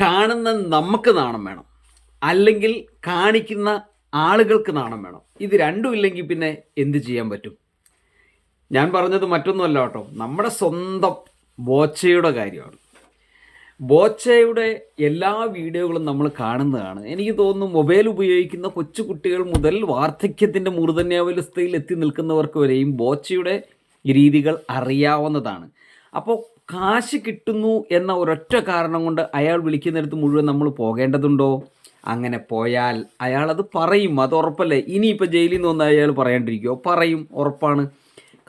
കാണുന്ന നമുക്ക് നാണം വേണം. അല്ലെങ്കിൽ കാണിക്കുന്ന ആളുകൾക്ക് നാണം വേണം. ഇത് രണ്ടും ഇല്ലെങ്കിൽ പിന്നെ എന്ത് ചെയ്യാൻ പറ്റും? ഞാൻ പറഞ്ഞത് മറ്റൊന്നുമല്ല കേട്ടോ. നമ്മുടെ സ്വന്തം ബോച്ചയുടെ കാര്യമാണ്. ബോച്ചയുടെ എല്ലാ വീഡിയോകളും നമ്മൾ കാണുന്നതാണ്. എനിക്ക് തോന്നുന്നു മൊബൈൽ ഉപയോഗിക്കുന്ന കൊച്ചു കുട്ടികൾ മുതൽ വാർദ്ധക്യത്തിന്റെ മൂർധന്യാവസ്ഥയിൽ എത്തി നിൽക്കുന്നവർക്ക് വരെയും ബോച്ചയുടെ രീതികൾ അറിയാവുന്നതാണ്. അപ്പോൾ കാശ് കിട്ടുന്നു എന്ന ഒരൊറ്റ കാരണം കൊണ്ട് അയാൾ വിളിക്കുന്നിടത്ത് മുഴുവൻ നമ്മൾ പോകേണ്ടതുണ്ടോ? അങ്ങനെ പോയാൽ അയാൾ അത് പറയും. അത് ഉറപ്പല്ലേ? ഇനിയിപ്പോൾ ജയിലിൽ നിന്ന് വന്നാൽ അയാൾ പറയാണ്ടിരിക്കുമോ പറയും. ഉറപ്പാണ്.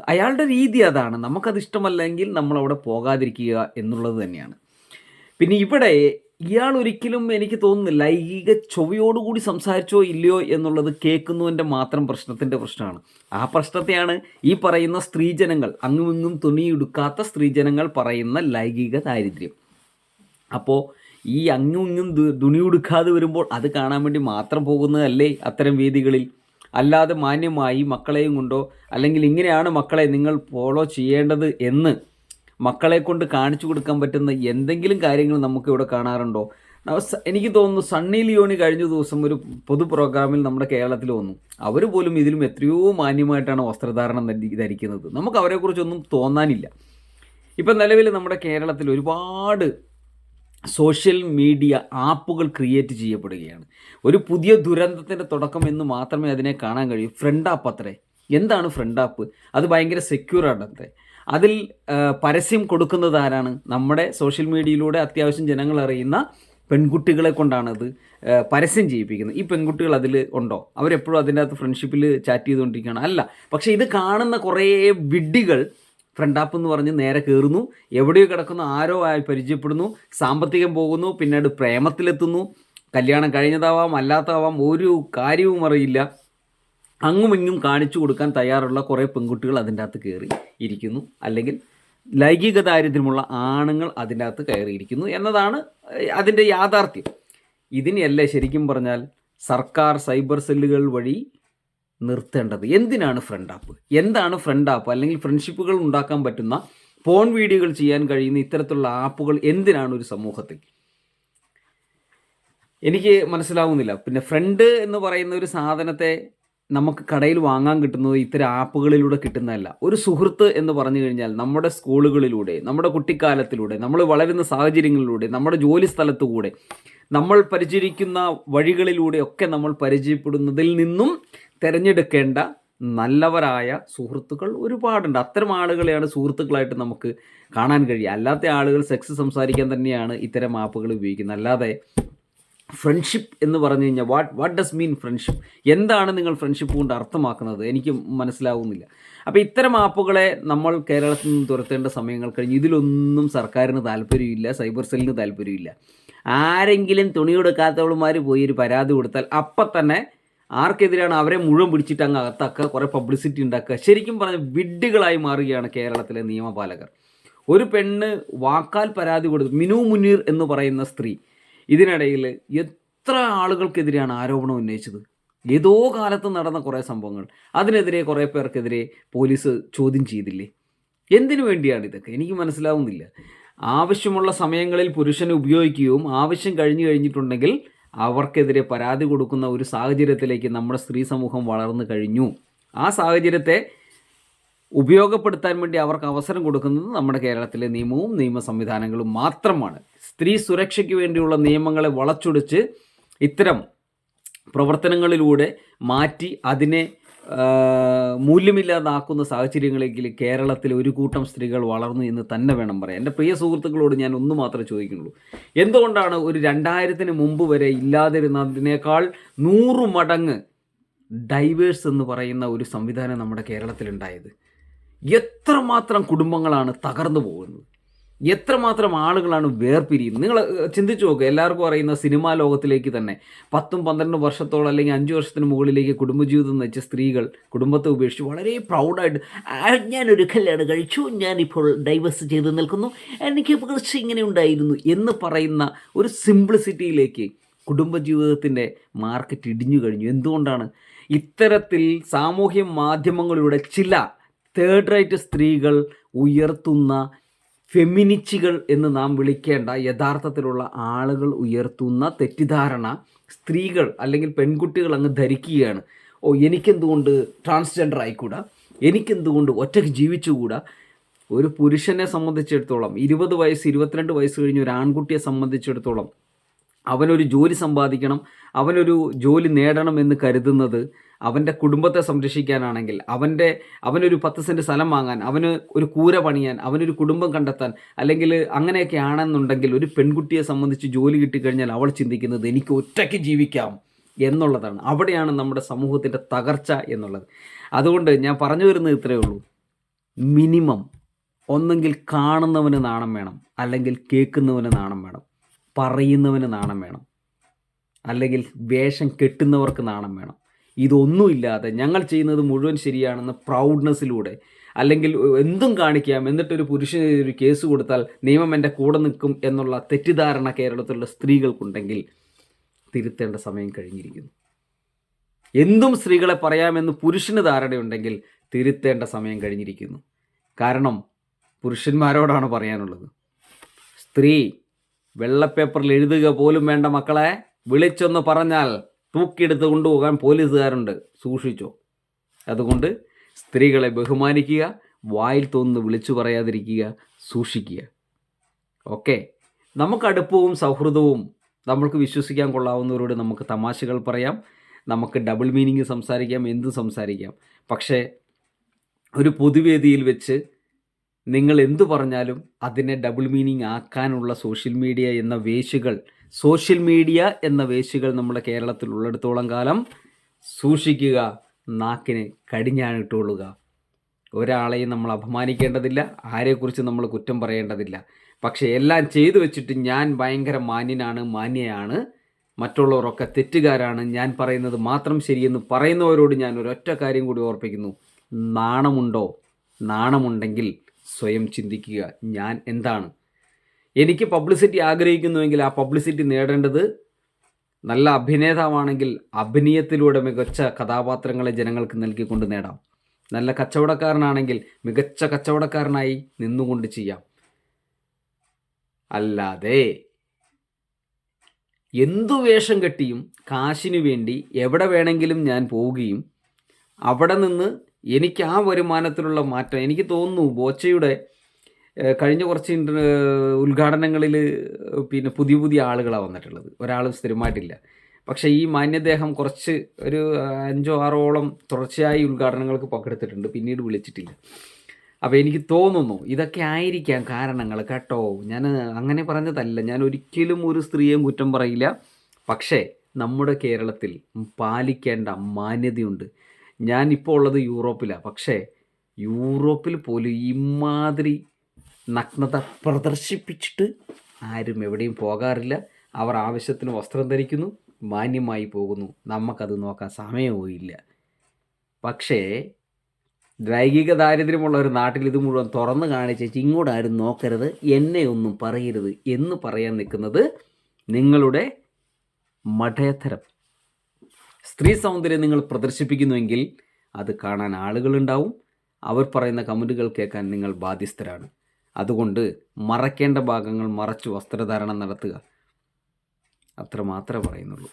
അയാളുടെ രീതി അതാണ്. നമുക്കത് ഇഷ്ടമല്ലെങ്കിൽ നമ്മൾ അവിടെ പോകാതിരിക്കുക എന്നുള്ളത് തന്നെയാണ്. പിന്നെ ഇവിടെ ഇയാൾ ഒരിക്കലും എനിക്ക് തോന്നുന്നു ലൈംഗിക ചൊവ്വയോടുകൂടി സംസാരിച്ചോ ഇല്ലയോ എന്നുള്ളത് കേൾക്കുന്നുവന്റെ മാത്രം പ്രശ്നത്തിന്റെ പ്രശ്നമാണ്. ആ പ്രശ്നത്തെയാണ് ഈ പറയുന്ന സ്ത്രീജനങ്ങൾ അങ്ങുമിങ്ങും തുണിയെടുക്കാത്ത സ്ത്രീജനങ്ങൾ പറയുന്ന ലൈംഗിക ദാരിദ്ര്യം. അപ്പോൾ ഈ അങ്ങും ഇങ്ങും ദു- വരുമ്പോൾ അത് കാണാൻ വേണ്ടി മാത്രം പോകുന്നതല്ലേ അത്തരം വേദികളിൽ? അല്ലാതെ മാന്യമായി മക്കളെയും കൊണ്ടോ അല്ലെങ്കിൽ ഇങ്ങനെയാണ് മക്കളെ നിങ്ങൾ ഫോളോ ചെയ്യേണ്ടത് എന്ന് മക്കളെ കൊണ്ട് കാണിച്ചു കൊടുക്കാൻ പറ്റുന്ന എന്തെങ്കിലും കാര്യങ്ങൾ നമുക്ക് ഇവിടെ കാണാറുണ്ടോ എനിക്ക് തോന്നുന്നു സണ്ണി ലിയോണി കഴിഞ്ഞ ദിവസം ഒരു പൊതു പ്രോഗ്രാമിൽ നമ്മുടെ കേരളത്തിൽ വന്നു. അവർ പോലും ഇതിലും എത്രയോ മാന്യമായിട്ടാണ് വസ്ത്രധാരണം ധരി- ധരിക്കുന്നത്. നമുക്ക് അവരെക്കുറിച്ചൊന്നും തോന്നാനില്ല. ഇപ്പം നിലവിൽ നമ്മുടെ കേരളത്തിൽ ഒരുപാട് സോഷ്യൽ മീഡിയ ആപ്പുകൾ ക്രിയേറ്റ് ചെയ്യപ്പെടുകയാണ്. ഒരു പുതിയ ദുരന്തത്തിന്റെ തുടക്കം എന്ന് മാത്രമേ അതിനെ കാണാൻ കഴിയൂ. ഫ്രണ്ട് ആപ്പ് അത്രേ. എന്താണ് ഫ്രണ്ട് ആപ്പ്? അത് ഭയങ്കര സെക്യൂർ ആണ് അത്രേ. അതിൽ പരസ്യം കൊടുക്കുന്നത് ആരാണ് നമ്മുടെ സോഷ്യൽ മീഡിയയിലൂടെ അത്യാവശ്യം ജനങ്ങൾ അറിയുന്ന പെൺകുട്ടികളെ കൊണ്ടാണ് അത് പരസ്യം ചെയ്യിപ്പിക്കുന്നത്. ഈ പെൺകുട്ടികൾ അതിൽ ഉണ്ടോ? അവരെപ്പോഴും അതിന്റെ അകത്ത് ഫ്രണ്ട്ഷിപ്പിൽ ചാറ്റ് ചെയ്തുകൊണ്ടിരിക്കുകയാണ്. അല്ല പക്ഷേ ഇത് കാണുന്ന കുറേ വിഡ്ഢികൾ ഫ്രണ്ട് ആപ്പ് എന്ന് പറഞ്ഞ് നേരെ കയറുന്നു എവിടെയോ കിടക്കുന്നു ആരോ ആയി പരിചയപ്പെടുന്നു സാമ്പത്തികം പോകുന്നു പിന്നീട് പ്രേമത്തിലെത്തുന്നു കല്യാണം കഴിഞ്ഞതാവാം അല്ലാത്തതാവാം ഒരു കാര്യവും അറിയില്ല. അങ്ങും ഇങ്ങും കാണിച്ചു കൊടുക്കാൻ തയ്യാറുള്ള കുറേ പെൺകുട്ടികൾ അതിന്റെ അകത്ത് കയറി ഇരിക്കുന്നു. അല്ലെങ്കിൽ ലൈംഗിക ദാരിദ്ര്യമുള്ള ആണുങ്ങൾ അതിന്റെ അകത്ത് കയറിയിരിക്കുന്നു എന്നതാണ് അതിന്റെ യാഥാർത്ഥ്യം. ഇതിനെയല്ലേ ശരിക്കും പറഞ്ഞാൽ സർക്കാർ സൈബർ സെല്ലുകൾ വഴി നിർത്തേണ്ടത്? എന്തിനാണ് ഫ്രണ്ട് ആപ്പ് എന്താണ് ഫ്രണ്ട് ആപ്പ് അല്ലെങ്കിൽ ഫ്രണ്ട്ഷിപ്പുകൾ ഉണ്ടാക്കാൻ പറ്റുന്ന ഫോൺ വീഡിയോകൾ ചെയ്യാൻ കഴിയുന്ന ഇത്തരത്തിലുള്ള ആപ്പുകൾ എന്തിനാണ് ഒരു സമൂഹത്തിൽ? എനിക്ക് മനസ്സിലാവുന്നില്ല. പിന്നെ ഫ്രണ്ട് എന്ന് പറയുന്ന ഒരു സാധനത്തെ നമുക്ക് കടയിൽ വാങ്ങാൻ കിട്ടുന്നത് ഇത്തരം ആപ്പുകളിലൂടെ കിട്ടുന്നതല്ല. ഒരു സുഹൃത്ത് എന്ന് പറഞ്ഞു കഴിഞ്ഞാൽ നമ്മുടെ സ്കൂളുകളിലൂടെ നമ്മുടെ കുട്ടിക്കാലത്തിലൂടെ നമ്മൾ വളരുന്ന സാഹചര്യങ്ങളിലൂടെ നമ്മുടെ ജോലി സ്ഥലത്തുകൂടെ നമ്മൾ പരിചരിക്കുന്ന വഴികളിലൂടെ ഒക്കെ നമ്മൾ പരിചയപ്പെടുന്നതിൽ നിന്നും തിരഞ്ഞെടുക്കേണ്ട നല്ലവരായ സുഹൃത്തുക്കൾ ഒരുപാടുണ്ട്. അത്തരം ആളുകളെയാണ് സുഹൃത്തുക്കളായിട്ട് നമുക്ക് കാണാൻ കഴിയുക. അല്ലാത്ത ആളുകൾ സെക്സ് സംസാരിക്കാൻ തന്നെയാണ് ഇത്തരം ആപ്പുകൾ ഉപയോഗിക്കുന്നത്. അല്ലാതെ ഫ്രണ്ട്ഷിപ്പ് എന്ന് പറഞ്ഞു കഴിഞ്ഞാൽ what what does mean friendship എന്താണ് നിങ്ങൾ ഫ്രണ്ട്ഷിപ്പ് കൊണ്ട് അർത്ഥമാക്കുന്നത്? എനിക്ക് മനസ്സിലാവുന്നില്ല. അപ്പോൾ ഇത്തരം ആപ്പുകളെ നമ്മൾ കേരളത്തിൽ നിന്ന് തുരത്തേണ്ട സമയങ്ങൾ കഴിഞ്ഞ് ഇതിലൊന്നും സർക്കാരിന് താല്പര്യമില്ല സൈബർ സെല്ലിന് താല്പര്യമില്ല. ആരെങ്കിലും തുണി കൊടുക്കാത്തവളുമാർ പോയി ഒരു പരാതി കൊടുത്താൽ അപ്പം തന്നെ ആർക്കെതിരെയാണ് അവരെ മുഴുവൻ പിടിച്ചിട്ട് അങ്ങ് അകത്താക്കുക കുറേ പബ്ലിസിറ്റി ഉണ്ടാക്കുക. ശരിക്കും പറഞ്ഞ വിഡ്ഢികളായി മാറുകയാണ് കേരളത്തിലെ നിയമപാലകർ. ഒരു പെണ്ണ് വാക്കാൽ പരാതി കൊടുത്തു മിനു മുനീർ എന്ന് പറയുന്ന സ്ത്രീ ഇതിനിടയിൽ എത്ര ആളുകൾക്കെതിരെയാണ് ആരോപണം ഉന്നയിച്ചത്? ഏതോ കാലത്ത് നടന്ന കുറേ സംഭവങ്ങൾ. അതിനെതിരെ കുറേ പേർക്കെതിരെ പോലീസ് ചോദ്യം ചെയ്തില്ലേ? എന്തിനു വേണ്ടിയാണ് ഇതൊക്കെ? എനിക്ക് മനസ്സിലാവുന്നില്ല. ആവശ്യമുള്ള സമയങ്ങളിൽ പുരുഷനെ ഉപയോഗിക്കുകയും ആവശ്യം കഴിഞ്ഞു കഴിഞ്ഞിട്ടുണ്ടെങ്കിൽ അവർക്കെതിരെ പരാതി കൊടുക്കുന്ന ഒരു സാഹചര്യത്തിലേക്ക് നമ്മുടെ സ്ത്രീ സമൂഹം വളർന്നു കഴിഞ്ഞു. ആ സാഹചര്യത്തെ ഉപയോഗപ്പെടുത്താൻ വേണ്ടി അവർക്ക് അവസരം കൊടുക്കുന്നത് നമ്മുടെ കേരളത്തിലെ നിയമവും നിയമ സംവിധാനങ്ങളും മാത്രമാണ്. സ്ത്രീ സുരക്ഷയ്ക്ക് വേണ്ടിയുള്ള നിയമങ്ങളെ വളച്ചൊടിച്ച് ഇത്തരം പ്രവർത്തനങ്ങളിലൂടെ മാറ്റി അതിനെ മൂല്യമില്ലാതാക്കുന്ന സാഹചര്യങ്ങളെങ്കിൽ കേരളത്തിൽ ഒരു കൂട്ടം സ്ത്രീകൾ വളർന്നു എന്ന് തന്നെ വേണം പറയാം എന്റെ പ്രിയ സുഹൃത്തുക്കളോട് ഞാൻ ഒന്ന് മാത്രമേ ചോദിക്കുന്നുള്ളൂ. എന്തുകൊണ്ടാണ് ഒരു രണ്ടായിരത്തിന് മുമ്പ് വരെ ഇല്ലാതിരുന്നതിനേക്കാൾ നൂറ് മടങ്ങ് ഡൈവേഴ്സ് എന്ന് പറയുന്ന ഒരു സംവിധാനം നമ്മുടെ കേരളത്തിലുണ്ടായത്? എത്രമാത്രം കുടുംബങ്ങളാണ് തകർന്നു പോകുന്നത്? എത്രമാത്രം ആളുകളാണ് വേർപിരിയുന്നത്? നിങ്ങൾ ചിന്തിച്ചു നോക്കുക എല്ലാവർക്കും അറിയുന്ന സിനിമാ ലോകത്തിലേക്ക് തന്നെ പത്തും പന്ത്രണ്ട് വർഷത്തോളം അല്ലെങ്കിൽ അഞ്ച് വർഷത്തിന് മുകളിലേക്ക് കുടുംബജീവിതം നയിച്ച സ്ത്രീകൾ കുടുംബത്തെ ഉപേക്ഷിച്ച് വളരെ പ്രൗഡായിട്ട് "ആ, ഞാനൊരു കല്യാണം കഴിച്ചു. ഞാനിപ്പോൾ ഡൈവേഴ്സ് ചെയ്ത് നിൽക്കുന്നു. എനിക്ക് കുറച്ച് ഇങ്ങനെ ഉണ്ടായിരുന്നു എന്ന് പറയുന്ന ഒരു സിംപ്ലിസിറ്റിയിലേക്ക് കുടുംബജീവിതത്തിന്റെ മാർക്കറ്റ് ഇടിഞ്ഞു കഴിഞ്ഞു. എന്തുകൊണ്ടാണ്? ഇത്തരത്തിൽ സാമൂഹ്യ മാധ്യമങ്ങളിലൂടെ ചില തേർഡ് റൈറ്റ് സ്ത്രീകൾ ഉയർത്തുന്ന ഫെമിനിച്ചുകൾ എന്ന് നാം വിളിക്കേണ്ട യഥാർത്ഥത്തിലുള്ള ആളുകൾ ഉയർത്തുന്ന തെറ്റിദ്ധാരണ സ്ത്രീകൾ അല്ലെങ്കിൽ പെൺകുട്ടികൾ അങ്ങ് ധരിക്കുകയാണ്. ഓ എനിക്കെന്തുകൊണ്ട് ട്രാൻസ്ജെൻഡർ ആയിക്കൂടാ? എനിക്കെന്തുകൊണ്ട് ഒറ്റയ്ക്ക് ജീവിച്ചുകൂടാ? ഒരു പുരുഷനെ സംബന്ധിച്ചിടത്തോളം ഇരുപത് വയസ്സ് ഇരുപത്തിരണ്ട് വയസ്സ് കഴിഞ്ഞ ഒരു ആൺകുട്ടിയെ സംബന്ധിച്ചിടത്തോളം അവനൊരു ജോലി സമ്പാദിക്കണം അവനൊരു ജോലി നേടണം എന്ന് കരുതുന്നത് അവന്റെ കുടുംബത്തെ സംരക്ഷിക്കാനാണെങ്കിൽ അവന്റെ അവനൊരു പത്ത് സെന്റ് സ്ഥലം വാങ്ങാൻ അവന് ഒരു കൂര പണിയാൻ അവനൊരു കുടുംബം കണ്ടെത്താൻ അല്ലെങ്കിൽ അങ്ങനെയൊക്കെ ആണെന്നുണ്ടെങ്കിൽ ഒരു പെൺകുട്ടിയെ സംബന്ധിച്ച് ജോലി കിട്ടിക്കഴിഞ്ഞാൽ അവൾ ചിന്തിക്കുന്നത് എനിക്ക് ഒറ്റയ്ക്ക് ജീവിക്കാം എന്നുള്ളതാണ്. അവിടെയാണ് നമ്മുടെ സമൂഹത്തിന്റെ തകർച്ച എന്നുള്ളത്. അതുകൊണ്ട് ഞാൻ പറഞ്ഞു വരുന്നത് ഇത്രയേ ഉള്ളൂ. മിനിമം ഒന്നെങ്കിൽ കാണുന്നവന് നാണം വേണം അല്ലെങ്കിൽ കേൾക്കുന്നവന് നാണം വേണം പറയുന്നവന് നാണം വേണം അല്ലെങ്കിൽ വേഷം കെട്ടുന്നവർക്ക് നാണം വേണം. ഇതൊന്നുമില്ലാതെ ഞങ്ങൾ ചെയ്യുന്നത് മുഴുവൻ ശരിയാണെന്ന് പ്രൗഡ്നെസ്സിലൂടെ അല്ലെങ്കിൽ എന്തും കാണിക്കാം എന്നിട്ടൊരു പുരുഷന് ഒരു കേസ് കൊടുത്താൽ നിയമം എന്റെ കൂടെ നിൽക്കും എന്നുള്ള തെറ്റിദ്ധാരണ കേരളത്തിലുള്ള സ്ത്രീകൾക്കുണ്ടെങ്കിൽ തിരുത്തേണ്ട സമയം കഴിഞ്ഞിരിക്കുന്നു. എന്തും സ്ത്രീകളെ പറയാമെന്ന് പുരുഷന് ധാരണയുണ്ടെങ്കിൽ തിരുത്തേണ്ട സമയം കഴിഞ്ഞിരിക്കുന്നു. കാരണം പുരുഷന്മാരോടാണ് പറയാനുള്ളത്. സ്ത്രീ വെള്ളപ്പേപ്പറിൽ എഴുതുക പോലും വേണ്ട മക്കളെ വിളിച്ചൊന്ന് പറഞ്ഞാൽ തൂക്കിയെടുത്ത് കൊണ്ടുപോകാൻ പോലീസുകാരുണ്ട്. സൂക്ഷിച്ചോ. അതുകൊണ്ട് സ്ത്രീകളെ ബഹുമാനിക്കുക വായിൽ തോന്നുന്നു വിളിച്ചു പറയാതിരിക്കുക സൂക്ഷിക്കുക. ഓക്കെ. നമുക്ക് അടുപ്പവും സൗഹൃദവും നമ്മൾക്ക് വിശ്വസിക്കാൻ കൊള്ളാവുന്നവരോട് നമുക്ക് തമാശകൾ പറയാം. നമുക്ക് ഡബിൾ മീനിങ് സംസാരിക്കാം എന്തും സംസാരിക്കാം. പക്ഷേ ഒരു പൊതുവേദിയിൽ വെച്ച് നിങ്ങൾ എന്തു പറഞ്ഞാലും അതിനെ ഡബിൾ മീനിങ് ആക്കാനുള്ള സോഷ്യൽ മീഡിയ എന്ന വേശുകൾ സോഷ്യൽ മീഡിയ എന്ന വേശികൾ നമ്മുടെ കേരളത്തിൽ ഉള്ളിടത്തോളം കാലം സൂക്ഷിക്കുക നാക്കിന് കടിഞ്ഞാണിട്ടുകൊള്ളുക ഒരാളെയും നമ്മൾ അപമാനിക്കേണ്ടതില്ല ആരെക്കുറിച്ച് നമ്മൾ കുറ്റം പറയേണ്ടതില്ല. പക്ഷേ എല്ലാം ചെയ്തു വെച്ചിട്ട് ഞാൻ ഭയങ്കര മാന്യനാണ് മാന്യയാണ്. മറ്റുള്ളവരൊക്കെ തെറ്റുകാരാണ്. ഞാൻ പറയുന്നത് മാത്രം ശരിയെന്ന് പറയുന്നവരോട് ഞാൻ ഒരൊറ്റ കാര്യം കൂടി ഓർപ്പിക്കുന്നു. നാണമുണ്ടോ? നാണമുണ്ടെങ്കിൽ സ്വയം ചിന്തിക്കുക ഞാൻ എന്താണ്. എനിക്ക് പബ്ലിസിറ്റി ആഗ്രഹിക്കുന്നുവെങ്കിൽ ആ പബ്ലിസിറ്റി നേടേണ്ടത് നല്ല അഭിനേതാവാണെങ്കിൽ അഭിനയത്തിലൂടെ മികച്ച കഥാപാത്രങ്ങളെ ജനങ്ങൾക്ക് നൽകിക്കൊണ്ട് നേടാം. നല്ല കച്ചവടക്കാരനാണെങ്കിൽ മികച്ച കച്ചവടക്കാരനായി നിന്നുകൊണ്ട് ചെയ്യാം. അല്ലാതെ എന്തു വേഷം കെട്ടിയും കാശിനു വേണ്ടി എവിടെ വേണമെങ്കിലും ഞാൻ പോവുകയും അവിടെ നിന്ന് എനിക്ക് ആ വരുമാനത്തിലുള്ള മാറ്റം എനിക്ക് തോന്നുന്നു ബോച്ചയുടെ കഴിഞ്ഞ കുറച്ച് ഇന്റർ ഉദ്ഘാടനങ്ങളിൽ പിന്നെ പുതിയ പുതിയ ആളുകളാണ് വന്നിട്ടുള്ളത്. ഒരാളും സ്ഥിരമായിട്ടില്ല. പക്ഷേ ഈ മാന്യദേഹം കുറച്ച് ഒരു അഞ്ചോ ആറോളം തുടർച്ചയായി ഉദ്ഘാടനങ്ങൾക്ക് പങ്കെടുത്തിട്ടുണ്ട്. പിന്നീട് വിളിച്ചിട്ടില്ല. അപ്പോൾ എനിക്ക് തോന്നുന്നു ഇതൊക്കെ ആയിരിക്കാം കാരണങ്ങൾ കേട്ടോ. ഞാൻ അങ്ങനെ പറഞ്ഞതല്ല. ഞാൻ ഒരിക്കലും ഒരു സ്ത്രീയെയും കുറ്റം പറയില്ല. പക്ഷേ നമ്മുടെ കേരളത്തിൽ പാലിക്കേണ്ട മാന്യതയുണ്ട്. ഞാൻ ഇപ്പോൾ ഉള്ളത് യൂറോപ്പിലാണ് പക്ഷേ യൂറോപ്പിൽ പോലും ഇമാതിരി നഗ്നത പ്രദർശിപ്പിച്ചിട്ട് ആരും എവിടെയും പോകാറില്ല. അവർ ആവശ്യത്തിന് വസ്ത്രം ധരിക്കുന്നു മാന്യമായി പോകുന്നു. നമുക്കത് നോക്കാൻ സമയവും ഇല്ല പക്ഷേ ലൈംഗിക ദാരിദ്ര്യമുള്ള ഒരു നാട്ടിൽ ഇത് മുഴുവൻ തുറന്ന് കാണിച്ചേച്ച് ഇങ്ങോട്ട് ആരും നോക്കരുത് എന്നെ ഒന്നും പറയരുത് എന്ന് പറയാൻ നിൽക്കുന്നത് നിങ്ങളുടെ മഠയത്തരം സ്ത്രീ സൗന്ദര്യം നിങ്ങൾ പ്രദർശിപ്പിക്കുന്നുവെങ്കിൽ അത് കാണാൻ ആളുകളുണ്ടാവും. അവർ പറയുന്ന കമന്റുകൾ കേൾക്കാൻ നിങ്ങൾ ബാധ്യസ്ഥരാണ്. അതുകൊണ്ട് മറക്കേണ്ട ഭാഗങ്ങൾ മറച്ച് വസ്ത്രധാരണം നടത്തുക. അത്ര മാത്രമേ പറയുന്നുള്ളൂ.